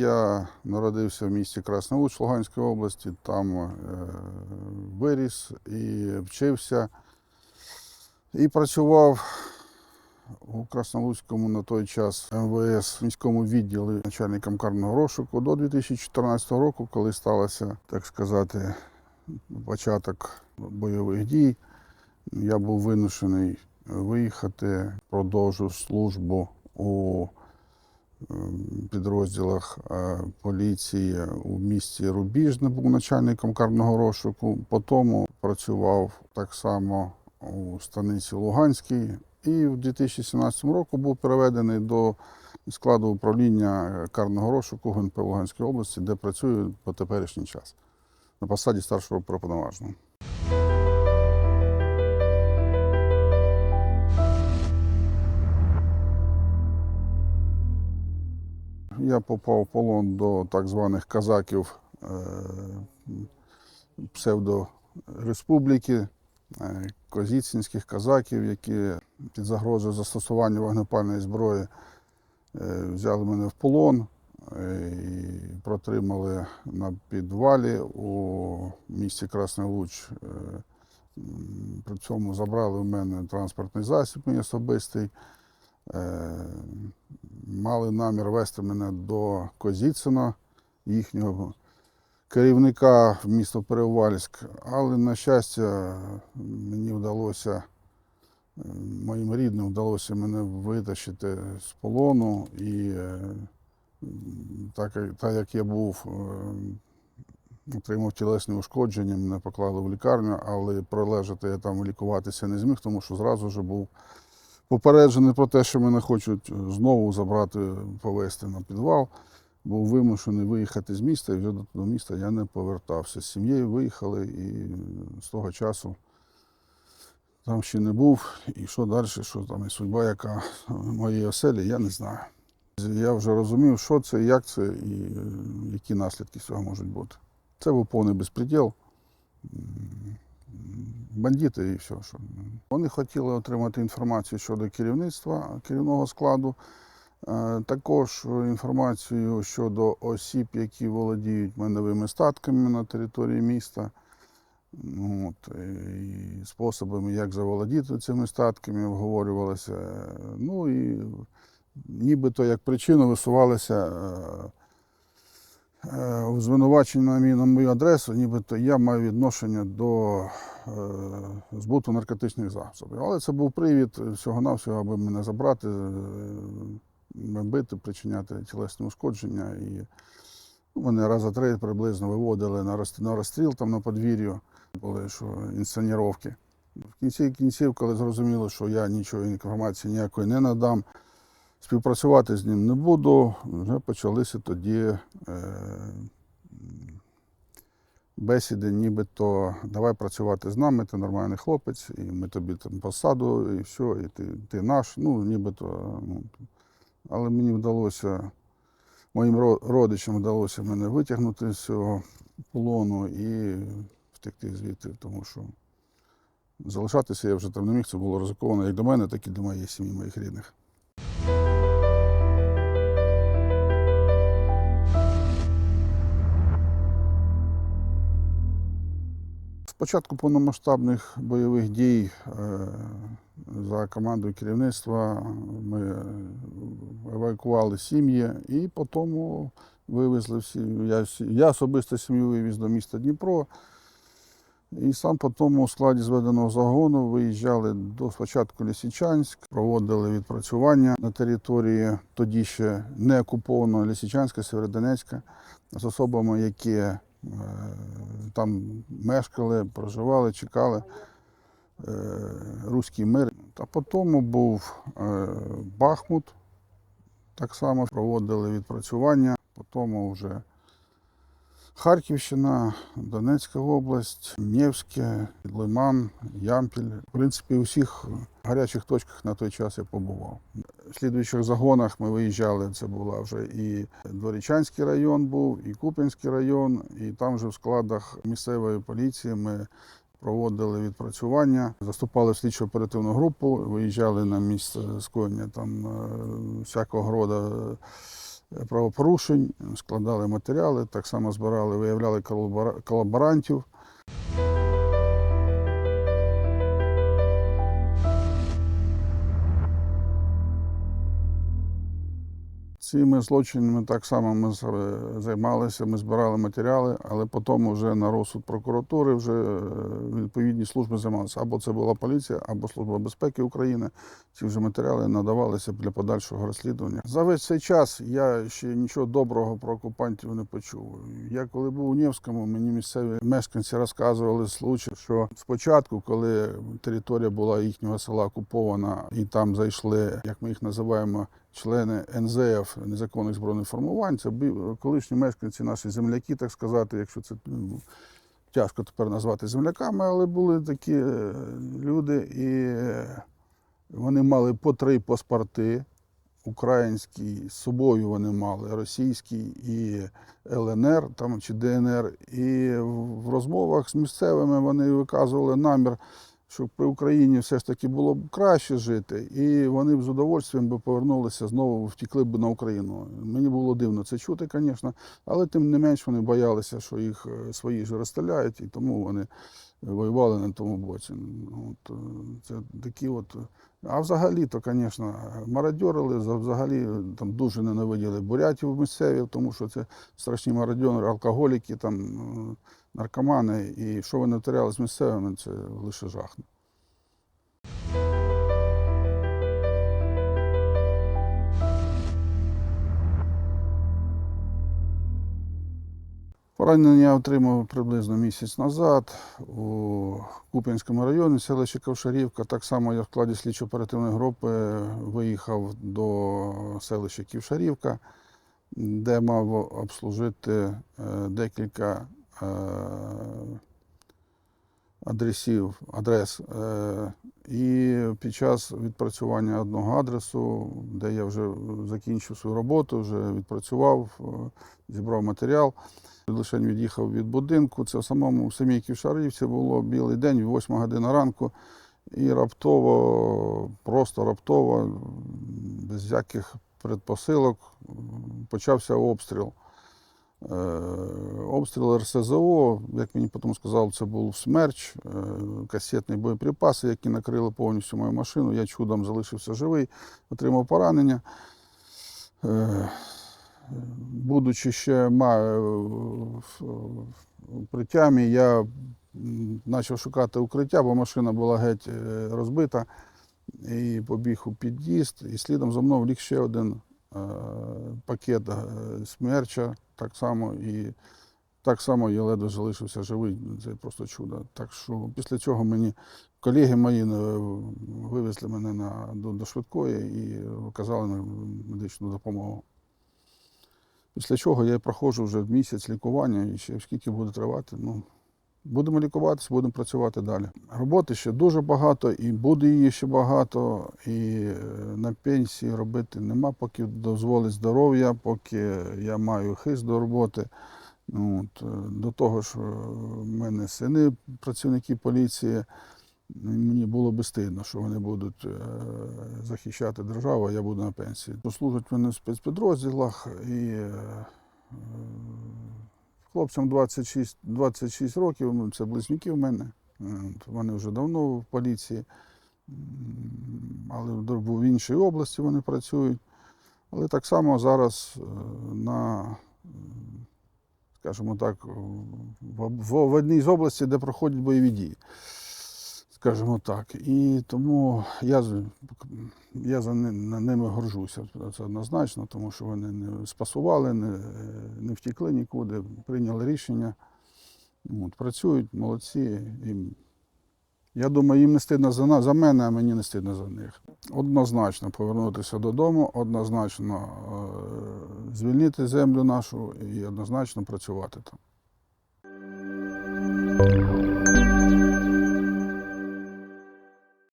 Я народився в місті Краснолуч Луганської області, там е, виріс і вчився. І працював у Краснолуцькому на той час МВС міському відділі начальником карного розшуку до 2014 року, коли сталося, так сказати, початок бойових дій. Я був вимушений виїхати, продовжив службу у підрозділах е, поліції у місті Рубіжне, був начальником карного розшуку. Потім працював так само у станиці Луганській. І в 2017 році був переведений до складу управління карного розшуку ГНП Луганської області, де працюю по теперішній час на посаді старшого проповноважного. Я попав в полон до так званих казаків е, псевдореспубліки, е, козіцинських казаків, які під загрозою застосування вогнепальної зброї е, взяли мене в полон і протримали на підвалі у місті Красний Луч. При цьому забрали в мене транспортний засіб мій особистий. Мали намір вести мене до Козіцина, їхнього керівника в місто Перевальськ. Але, на щастя, мені вдалося, моїм рідним вдалося мене витащити з полону. І е, так, так як я був, е, отримав тілесні ушкодження, мене поклали в лікарню, але пролежати я там лікуватися не зміг, тому що зразу вже був попереджений про те, що мене хочуть знову забрати, повезти на підвал. Був вимушений виїхати з міста, і вже до міста я не повертався. З сім'єю виїхали, і з того часу там ще не був. І що далі, що там і судьба, яка в моїй оселі, я не знаю. Я вже розумів, що це, як це і е, які наслідки цього можуть бути. Це був повний безпреділ. Бандити і все. Що. Вони хотіли отримати інформацію щодо керівництва, керівного складу, е, також інформацію щодо осіб, які володіють майновими статками на території міста. Ну, От, і способами, як заволодіти цими статками, обговорювалося. Ну і нібито як причину висувалося е, е, звинувачення на мою адресу, нібито я маю відношення до е, збуту наркотичних засобів. Але це був привід всього-навсього, аби мене забрати, е, бити, причиняти тілесні ушкодження. І ну, мене раза три приблизно виводили на розстріл там на подвір'ю, були що інсценіровки. В кінці кінців, коли зрозуміло, що я нічого інформації ніякої не надам, співпрацювати з ним не буду, вже почалися тоді е, бесіди, нібито давай працювати з нами, ти нормальний хлопець, і ми тобі там посаду, і все, і ти, ти наш. Ну, нібито. Ну, але мені вдалося, моїм родичам вдалося мене витягнути з цього полону і втекти звідти, тому що залишатися я вже там не міг, це було ризиковано як до мене, так і до моєї сім'ї, моїх рідних. З початку повномасштабних бойових дій е, за командою керівництва ми евакували сім'ї і потім вивезли всі. Я, я особисто сім'ю вивіз до міста Дніпро. І сам потім у складі зведеного загону виїжджали до спочатку Лісичанськ, проводили відпрацювання на території тоді ще не окупованого Лісичанська, Сєвєродонецька з особами, які там мешкали, проживали, чекали е, руський мир. А потім був е, Бахмут, так само проводили відпрацювання, потім вже Харківщина, Донецька область, Нєвське, Лиман, Ямпіль. В принципі, у всіх гарячих точках на той час я побував. В слідуючих загонах ми виїжджали. Це була вже і Дворічанський район був, і Куп'янський район, і там вже в складах місцевої поліції ми проводили відпрацювання, заступали в слідчо оперативну групу, виїжджали на місце скоєння там е, всякого роду правопорушень, складали матеріали, так само збирали, виявляли колаборантів. Цими злочинами так само ми займалися, ми збирали матеріали, але потім вже на розсуд прокуратури вже е, відповідні служби займалися. Або це була поліція, або Служба безпеки України. Ці вже матеріали надавалися для подальшого розслідування. За весь цей час я ще нічого доброго про окупантів не почув. Я коли був у Невському, мені місцеві мешканці розказували случай, що спочатку, коли територія була їхнього села окупована, і там зайшли, як ми їх називаємо, члени НЗФ незаконних збройних формувань, це колишні мешканці, наші земляки, так сказати, якщо це ну, тяжко тепер назвати земляками, але були такі е, люди, і е, вони мали по три паспорти. Український з собою вони мали, російський і ЛНР там, чи ДНР. І в в розмовах з місцевими вони виказували намір, щоб при Україні все ж таки було б краще жити, і вони б з удовольствием би повернулися знову, втікли б на Україну. Мені було дивно це чути, звісно, але тим не менш вони боялися, що їх е, свої ж розстріляють, і тому вони воювали на тому боці. От, е, це такі от. А взагалі, то, звісно, мародьорили, за- взагалі е, там дуже ненавиділи бурятів місцеві, тому що це страшні мародьори, алкоголіки, там, е, наркомани. І що вони втиряли з місцевими, це лише жах. Поранення я отримав приблизно місяць назад у Куп'янському районі, селище Ковшарівка. Так само я в складі слідчо-оперативної групи виїхав до селища Ківшарівка, де мав обслужити е, декілька адресів, адрес. Е, І під час відпрацювання одного адресу, де я вже закінчив свою роботу, вже відпрацював, е, зібрав матеріал. Лише від'їхав від будинку. Це в самому самій Ківшарівці було білий день, 8 година ранку. І раптово, просто раптово, без всяких предпосилок, почався обстріл. Е, Обстріл РСЗО, як мені потім сказали, це був смерч, е, касетні боєприпаси, які накрили повністю мою машину. Я чудом залишився живий, отримав поранення. Е, Будучи ще в укриттямі, я почав шукати укриття, бо машина була геть розбита. І побіг у під'їзд, і слідом за мною влік ще один пакет е, смерча, так само, і так само я ледве залишився живий. Це просто чудо. Так що після цього мені колеги мої е, вивезли мене на, до, до швидкої і оказали медичну допомогу. Після чого я проходжу вже місяць лікування і ще скільки буде тривати. Ну, будемо лікуватися, будемо працювати далі. Роботи ще дуже багато, і буде її ще багато. І е, на пенсії робити нема, поки дозволить здоров'я, поки я маю хист до роботи. Ну, от, е, до того ж, е, в мене сини працівники поліції. Мені було би стидно, що вони будуть захищати державу, а я буду на пенсії. Служать вони в спецпідрозділах і хлопцям 26, 26 років, ну, це близнюки в мене. Вони вже давно в поліції, але в іншій області вони працюють. Але так само зараз е, на, скажімо так, в одній з областей, де проходять бойові дії скажімо так. І тому я, я за ними горжуся. Це однозначно, тому що вони не спасували, не, не втікли нікуди, прийняли рішення. От, працюють, молодці. І я думаю, їм не стидно за, за мене, а мені не стидно за них. Однозначно повернутися додому, однозначно е, звільнити землю нашу і однозначно працювати там.